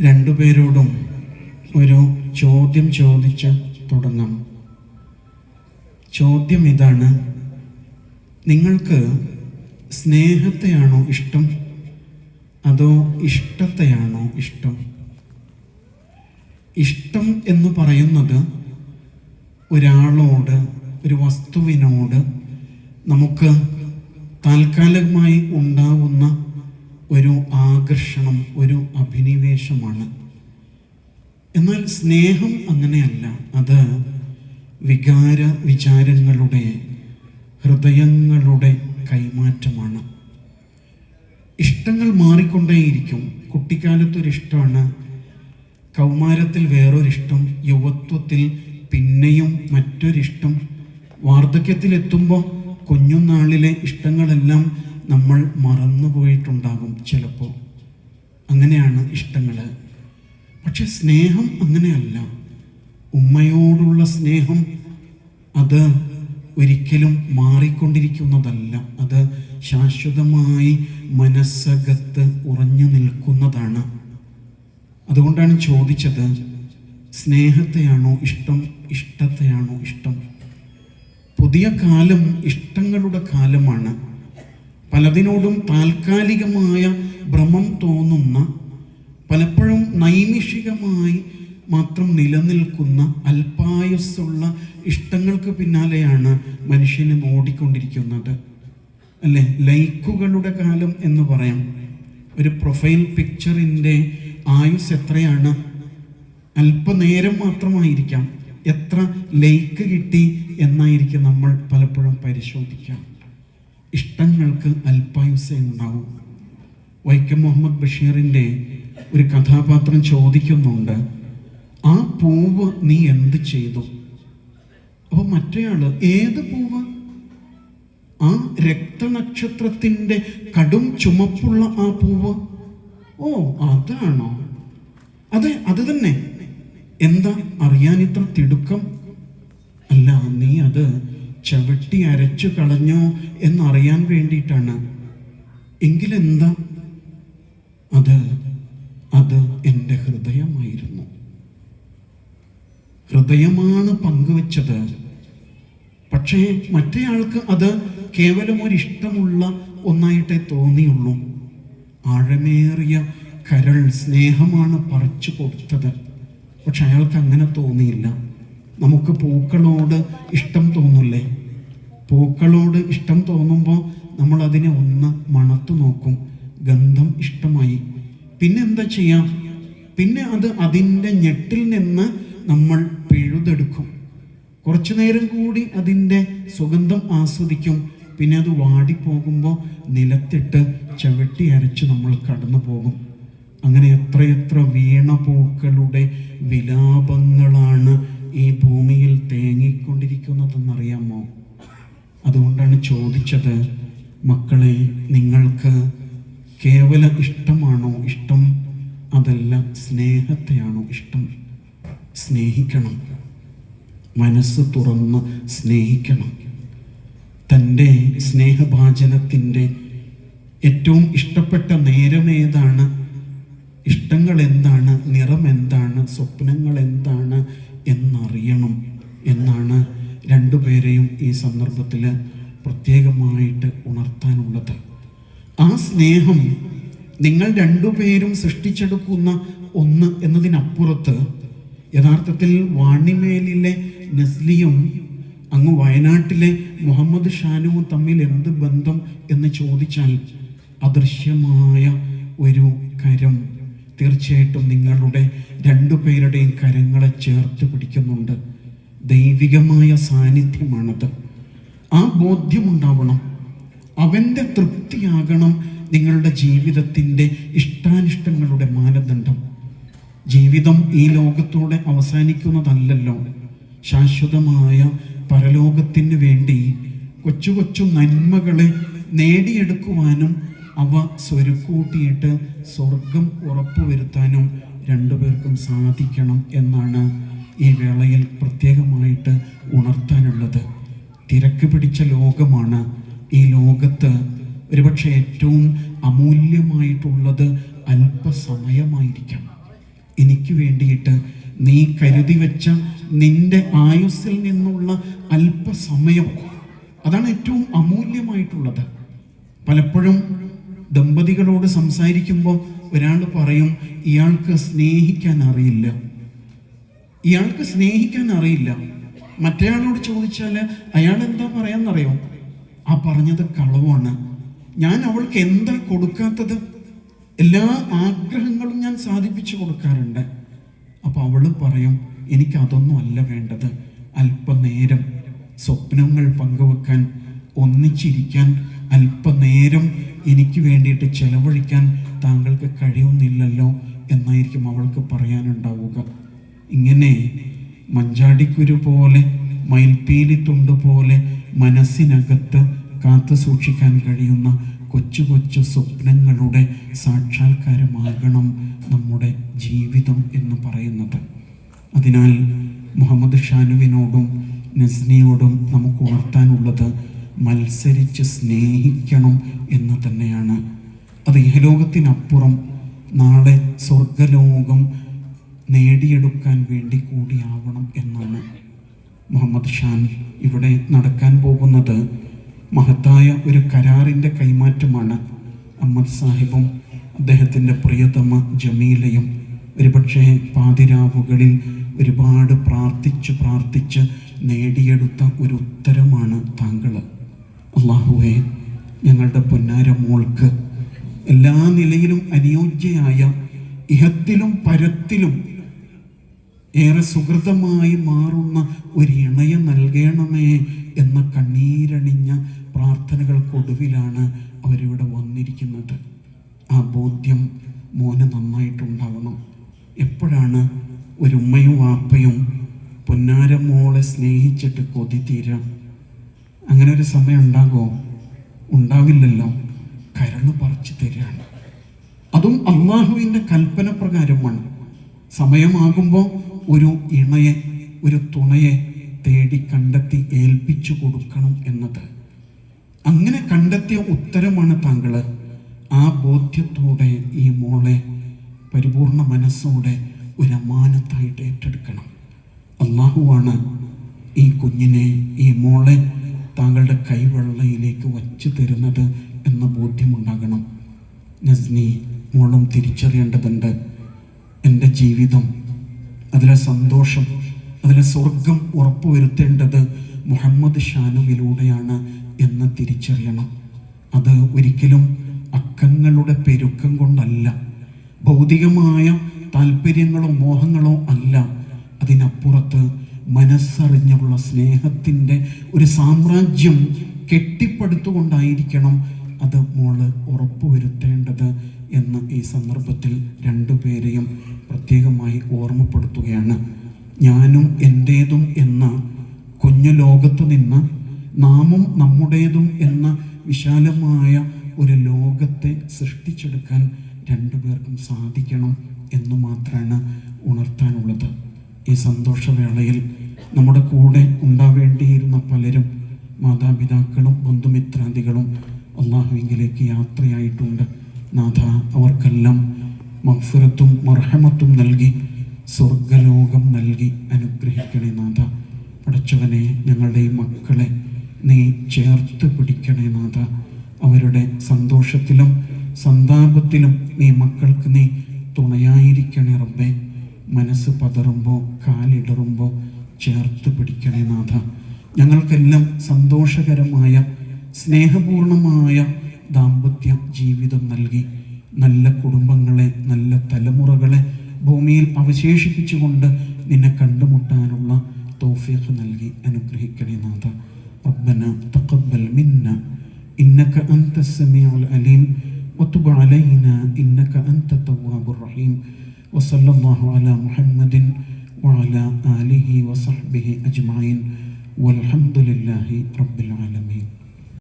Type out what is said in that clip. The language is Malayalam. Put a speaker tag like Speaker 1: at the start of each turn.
Speaker 1: രണ്ടുപേരോടും ഒരു ചോദ്യം ചോദിച്ച് തുടങ്ങാം. ചോദ്യം ഇതാണ് നിങ്ങൾക്ക് സ്നേഹത്തെയാണോ ഇഷ്ടം? അതോ ഇഷ്ടത്തെയാണോ ഇഷ്ടം? ഇഷ്ടം എന്ന് പറയുന്നത് ഒരാളോട് ഒരു വസ്തുവിനോട് നമുക്ക് താൽക്കാലികമായി ഉണ്ടാവുന്ന ഒരു ആകർഷണം ഒരു അഭിനിവേശമാണ്. എന്നാൽ സ്നേഹം അങ്ങനെയല്ല. അത് വികാര വിചാരങ്ങളുടെ ഹൃദയങ്ങളുടെ കൈമാറ്റമാണ്. ഇഷ്ടങ്ങൾ മാറിക്കൊണ്ടേയിരിക്കും. കുട്ടിക്കാലത്തൊരിഷ്ടമാണ്. കൗമാരത്തിൽ വേറൊരിഷ്ടം യുവത്വത്തിൽ പിന്നെയും മറ്റൊരിഷ്ടം. വാർദ്ധക്യത്തിലെത്തുമ്പോൾ കുഞ്ഞുനാളിലെ ഇഷ്ടങ്ങളെല്ലാം നമ്മൾ മറന്നു പോയിട്ടുണ്ടാകും ചിലപ്പോൾ. അങ്ങനെയാണ് ഇഷ്ടങ്ങൾ. പക്ഷെ സ്നേഹം അങ്ങനെയല്ല. ഉമ്മയോടുള്ള സ്നേഹം അത് ഒരിക്കലും മാറിക്കൊണ്ടിരിക്കുന്നതല്ല. അത് ശാശ്വതമായി മനസ്സകത്ത് ഉറഞ്ഞു നിൽക്കുന്നതാണ്. അതുകൊണ്ടാണ് ചോദിച്ചത് സ്നേഹത്തെയാണോ ഇഷ്ടം ഇഷ്ടത്തെയാണോ ഇഷ്ടം? പുതിയ കാലം ഇഷ്ടങ്ങളുടെ കാലമാണ്. പലതിനോടും താൽക്കാലികമായ ഭ്രമം തോന്നുന്ന പലപ്പോഴും നൈമിഷികമായി മാത്രം നിലനിൽക്കുന്ന അല്പായുസ്സുള്ള ഇഷ്ടങ്ങൾക്ക് പിന്നാലെയാണ് മനുഷ്യനെ ഓടിക്കൊണ്ടിരിക്കുന്നത്. അല്ലേ? ലൈക്കുകളുടെ കാലം എന്ന് പറയാം. ഒരു പ്രൊഫൈൽ പിക്ചറിന്റെ ആയുസ് എത്രയാണ്? അല്പനേരം മാത്രമായിരിക്കാം. എത്ര ലൈക്ക് കിട്ടി എന്നായിരിക്കും നമ്മൾ പലപ്പോഴും പരിശോധിക്കാം. ഇഷ്ടങ്ങൾക്ക് അല്പായുസേ ഉണ്ടാവും വൈക്കം മുഹമ്മദ് ബഷീറിന്റെ ഒരു കഥാപാത്രം ചോദിക്കുന്നുണ്ട് ആ പൂവ് നീ എന്ത് ചെയ്തു? അപ്പോൾ മറ്റേയാൾ ഏത് പൂവ്? ആ രക്തനക്ഷത്രത്തിന്റെ കടും ചുമപ്പുള്ള ആ പൂവ്. ഓ അതാണോ? അതെ അത് തന്നെ. എന്താ അറിയാൻ ഇത്ര തിടുക്കം? അല്ല നീ അത് ചവിട്ടി അരച്ചു കളഞ്ഞോ എന്നറിയാൻ വേണ്ടിയിട്ടാണ്. എങ്കിലെന്താ? അത് അത് എന്റെ ഹൃദയമായിരുന്നു. ഹൃദയമാണ് പങ്കുവച്ചത്. പക്ഷേ മറ്റേയാൾക്ക് അത് കേവലം ഒരു ഇഷ്ടമുള്ള ഒന്നായിട്ടേ തോന്നിയുള്ളൂ. ആഴമേറിയ കരൾ സ്നേഹമാണ് പറിച്ചു കൊടുത്തത്. പക്ഷെ അയാൾക്ക് അങ്ങനെ തോന്നിയില്ല. നമുക്ക് പൂക്കളോട് ഇഷ്ടം തോന്നില്ലേ? പൂക്കളോട് ഇഷ്ടം തോന്നുമ്പോൾ നമ്മൾ അതിനെ ഒന്ന് മണത്തു നോക്കും. ഗന്ധം ഇഷ്ടമായി. പിന്നെ എന്താ ചെയ്യാം? പിന്നെ അത് അതിന്റെ ഞെട്ടിൽ നിന്ന് നമ്മൾ പിഴുതെടുക്കും. കുറച്ചു നേരം കൂടി അതിന്റെ സുഗന്ധം ആസ്വദിക്കും. പിന്നെ അത് വാടിപ്പോകുമ്പോൾ നിലത്തിട്ട് ചവിട്ടി അരച്ച് നമ്മൾ കടന്നു പോകും. അങ്ങനെ എത്രയെത്ര വീണ പൂക്കളുടെ വിലാപങ്ങളാണ് തേങ്ങിക്കൊണ്ടിരിക്കുന്നതെന്നറിയാമോ അതുകൊണ്ടാണ് ചോദിച്ചത് മക്കളെ നിങ്ങൾക്ക് കേവല ഇഷ്ടമാണോ ഇഷ്ടം? അതല്ല സ്നേഹത്തെയാണോ ഇഷ്ടം? സ്നേഹിക്കണം. മനസ്സ് തുറന്ന് സ്നേഹിക്കണം. തന്റെ സ്നേഹഭാചനത്തിന്റെ ഏറ്റവും ഇഷ്ടപ്പെട്ട നേരം ഏതാണ് ഇഷ്ടങ്ങൾ എന്താണ് നിറം എന്താണ് സ്വപ്നങ്ങൾ എന്താണ് എന്നറിയണം. എന്നാണ് രണ്ടുപേരെയും ഈ സന്ദർഭത്തിൽ പ്രത്യേകമായിട്ട് ഉണർത്താനുള്ളത്. ആ സ്നേഹം നിങ്ങൾ രണ്ടുപേരും സൃഷ്ടിച്ചെടുക്കുന്ന ഒന്ന് എന്നതിനപ്പുറത്ത് യഥാർത്ഥത്തിൽ വാണിമേലിലെ നസ്ലിയും അങ്ങ് വയനാട്ടിലെ മുഹമ്മദ് ഷാനുവും തമ്മിൽ എന്ത് ബന്ധം എന്ന് ചോദിച്ചാൽ അദൃശ്യമായ ഒരു കരം. തീർച്ചയായിട്ടും നിങ്ങളുടെ രണ്ടുപേരുടെയും കരങ്ങളെ ചേർത്ത് പിടിക്കുന്നുണ്ട്. ദൈവികമായ സാന്നിധ്യമാണത്. ആ ബോധ്യമുണ്ടാവണം. അവന്റെ തൃപ്തിയാകണം നിങ്ങളുടെ ജീവിതത്തിന്റെ ഇഷ്ടാനിഷ്ടങ്ങളുടെ മാനദണ്ഡം. ജീവിതം ഈ ലോകത്തോടെ അവസാനിക്കുന്നതല്ലല്ലോ. ശാശ്വതമായ പരലോകത്തിന് വേണ്ടി കൊച്ചു കൊച്ചു നന്മകളെ നേടിയെടുക്കുവാനും അവ സ്വരുക്കൂട്ടിയിട്ട് സ്വർഗം ഉറപ്പുവരുത്താനും രണ്ടുപേർക്കും സാധിക്കണം എന്നാണ് ഈ വേളയിൽ പ്രത്യേകമായിട്ട് ഉണർത്താനുള്ളത്. തിരക്ക് പിടിച്ച ലോകമാണ് ഈ ലോകത്ത്. ഒരുപക്ഷെ ഏറ്റവും അമൂല്യമായിട്ടുള്ളത് അല്പസമയമായിരിക്കാം. എനിക്ക് വേണ്ടിയിട്ട് നീ കരുതി വെച്ച നിന്റെ ആയുസ്സിൽ നിന്നുള്ള അല്പസമയം അതാണ് ഏറ്റവും അമൂല്യമായിട്ടുള്ളത്. പലപ്പോഴും ദമ്പതികളോട് സംസാരിക്കുമ്പോൾ ഒരാൾ പറയും ഇയാൾക്ക് സ്നേഹിക്കാൻ അറിയില്ല. ഇയാൾക്ക് സ്നേഹിക്കാൻ അറിയില്ല. മറ്റേയാളോട് ചോദിച്ചാൽ അയാൾ എന്താ പറയാന്നറിയോ? ആ പറഞ്ഞത് കളവാണ്. ഞാൻ അവൾക്ക് എന്താ കൊടുക്കാത്തത്? എല്ലാ ആഗ്രഹങ്ങളും ഞാൻ സാധിപ്പിച്ചു കൊടുക്കാറുണ്ട്. അപ്പൊ അവൾ പറയും എനിക്ക് അതൊന്നും അല്ല വേണ്ടത്. അല്പനേരം സ്വപ്നങ്ങൾ പങ്കുവെക്കാൻ ഒന്നിച്ചിരിക്കാൻ അല്പനേരം എനിക്ക് വേണ്ടിയിട്ട് ചെലവഴിക്കാൻ താങ്കൾക്ക് കഴിയുന്നില്ലല്ലോ എന്നായിരിക്കും അവൾക്ക് പറയാനുണ്ടാവുക. ഇങ്ങനെ മഞ്ചാടിക്കുരു പോലെ മയിൽപ്പീലി തുണ്ട് പോലെ മനസ്സിനകത്ത് കാത്തു സൂക്ഷിക്കാൻ കഴിയുന്ന കൊച്ചു കൊച്ചു സ്വപ്നങ്ങളുടെ സാക്ഷാത്കാരമാകണം നമ്മുടെ ജീവിതം എന്ന് പറയുന്നത്. അതിനാൽ മുഹമ്മദ് ഷാനുവിനോടും നസ്നിയോടും നമുക്ക് ഉണർത്താനുള്ളത് മത്സരിച്ച് സ്നേഹിക്കണം എന്ന് തന്നെയാണ്. അത് ഇഹലോകത്തിനപ്പുറം നാളെ സ്വർഗലോകം നേടിയെടുക്കാൻ വേണ്ടി കൂടിയാവണം എന്നാണ് മുഹമ്മദ് ഷാൻ ഇവിടെ നടക്കാൻ പോകുന്നത്. മഹത്തായ ഒരു കരാറിന്റെ കൈമാറ്റമാണ് അഹമ്മദ് സാഹിബും അദ്ദേഹത്തിന്റെ പ്രിയതമ ജമീലയും. ഒരുപക്ഷെ പാതിരാവുകളിൽ ഒരുപാട് പ്രാർത്ഥിച്ച് പ്രാർത്ഥിച്ച് നേടിയെടുത്ത ഒരു ഉത്തരമാണ് താങ്കൾ അള്ളാഹുവെ ഞങ്ങളുടെ പൊന്നാര മോൾക്ക് എല്ലാ നിലയിലും അനുയോജ്യയായ ഇഹത്തിലും പരത്തിലും ഏറെ സുഹൃതമായി മാറുന്ന ഒരു ഇണയം നൽകണമേ എന്ന കണ്ണീരണിഞ്ഞ പ്രാർത്ഥനകൾക്കൊടുവിലാണ് അവരിവിടെ വന്നിരിക്കുന്നത്. ആ ബോധ്യം മോന് നന്നായിട്ടുണ്ടാവണം. എപ്പോഴാണ് ഒരു ഉമ്മയും വാപ്പയും പൊന്നാരമോളെ സ്നേഹിച്ചിട്ട് കൊതി തീരാം? അങ്ങനെ ഒരു സമയം ഉണ്ടാകുമോ ഉണ്ടാവില്ലല്ലോ. കരൾ പറിച്ചു തരികയാണ്. അതും അള്ളാഹുവിന്റെ കൽപ്പന പ്രകാരമാണ്. സമയമാകുമ്പോൾ ഒരു ഇണയെ ഒരു തുണയെ തേടി കണ്ടെത്തി ഏൽപ്പിച്ചു കൊടുക്കണം എന്നത്. അങ്ങനെ കണ്ടെത്തിയ ഉത്തരമാണ് താങ്കൾ ആ ബോധ്യത്തോടെ ഈ മോളെ പരിപൂർണ മനസ്സോടെ ഒരു അമാനത്തായിട്ട് ഏറ്റെടുക്കണം. അള്ളാഹുവാണ് ഈ കുഞ്ഞിനെ ഈ മോളെ താങ്കളുടെ കൈവെള്ളയിലേക്ക് വച്ചു തരുന്നത് എന്ന ബോധ്യമുണ്ടാകണം. നസ്നി മോളും തിരിച്ചറിയേണ്ടതുണ്ട്. എന്റെ ജീവിതം അതിലെ സന്തോഷം അതിലെ സ്വർഗം ഉറപ്പുവരുത്തേണ്ടത് മുഹമ്മദ് ഷാനുവിലൂടെയാണ് എന്ന് തിരിച്ചറിയണം. അത് ഒരിക്കലും അക്കങ്ങളുടെ പെരുക്കം കൊണ്ടല്ല. ഭൗതികമായ താല്പര്യങ്ങളോ മോഹങ്ങളോ അല്ല. അതിനപ്പുറത്ത് മനസ്സറിഞ്ഞുള്ള സ്നേഹത്തിന്റെ ഒരു സാമ്രാജ്യം കെട്ടിപ്പടുത്തുകൊണ്ടായിരിക്കണം അത് മോൾ ഉറപ്പുവരുത്തേണ്ടത് എന്ന് ഈ സന്ദർഭത്തിൽ രണ്ടുപേരെയും പ്രത്യേകമായി ഓർമ്മപ്പെടുത്തുകയാണ്. ഞാനും എന്റേതും എന്ന കുഞ്ഞു ലോകത്ത് നിന്ന് നാമും നമ്മുടേതും എന്ന വിശാലമായ ഒരു ലോകത്തെ സൃഷ്ടിച്ചെടുക്കാൻ രണ്ടുപേർക്കും സാധിക്കണം എന്ന് മാത്രമാണ് ഉണർത്താനുള്ളത്. ഈ സന്തോഷവേളയിൽ നമ്മുടെ കൂടെ ഉണ്ടാവേണ്ടിയിരുന്ന പലരും മാതാപിതാക്കളും ബന്ധുമിത്രാദികളും അള്ളാഹുവിങ്കിലേക്ക് യാത്രയായിട്ടുണ്ട്. നാഥ അവർക്കെല്ലാം മഗ്ഫിറത്തും മർഹമത്തും നൽകി സ്വർഗലോകം നൽകി അനുഗ്രഹിക്കണേ നാഥ. പഠിച്ചവനെ ഞങ്ങളുടെ മക്കളെ നീ ചേർത്ത് പിടിക്കണേ നാഥ. അവരുടെ സന്തോഷത്തിലും സന്താപത്തിലും നീ മക്കൾക്ക് നീ തുണയായിരിക്കണേ റബ്ബെ. മനസ്സ് പതറുമ്പോൾ കാലിടറുമ്പോൾ ചേർത്ത് പിടിക്കണേ നാഥ. ഞങ്ങൾക്കെല്ലാം സന്തോഷകരമായ സ്നേഹപൂർണമായ ദാമ്പത്യ ജീവിതം നൽകി നല്ല കുടുംബങ്ങളെ നല്ല തലമുറകളെ ഭൂമിയിൽ അവശേഷിപ്പിച്ചുകൊണ്ട് നിന്നെ കണ്ടുമുട്ടാനുള്ള തോഫീഖ് നൽകി അനുഗ്രഹിക്കണേ നാഥ ربنا تقبل منا إنك أنت السميع العليم وتب علينا إنك أنت التواب الرحيم وصلى الله على محمد وعلى آله وصحبه أجمعين والحمد لله رب العالمين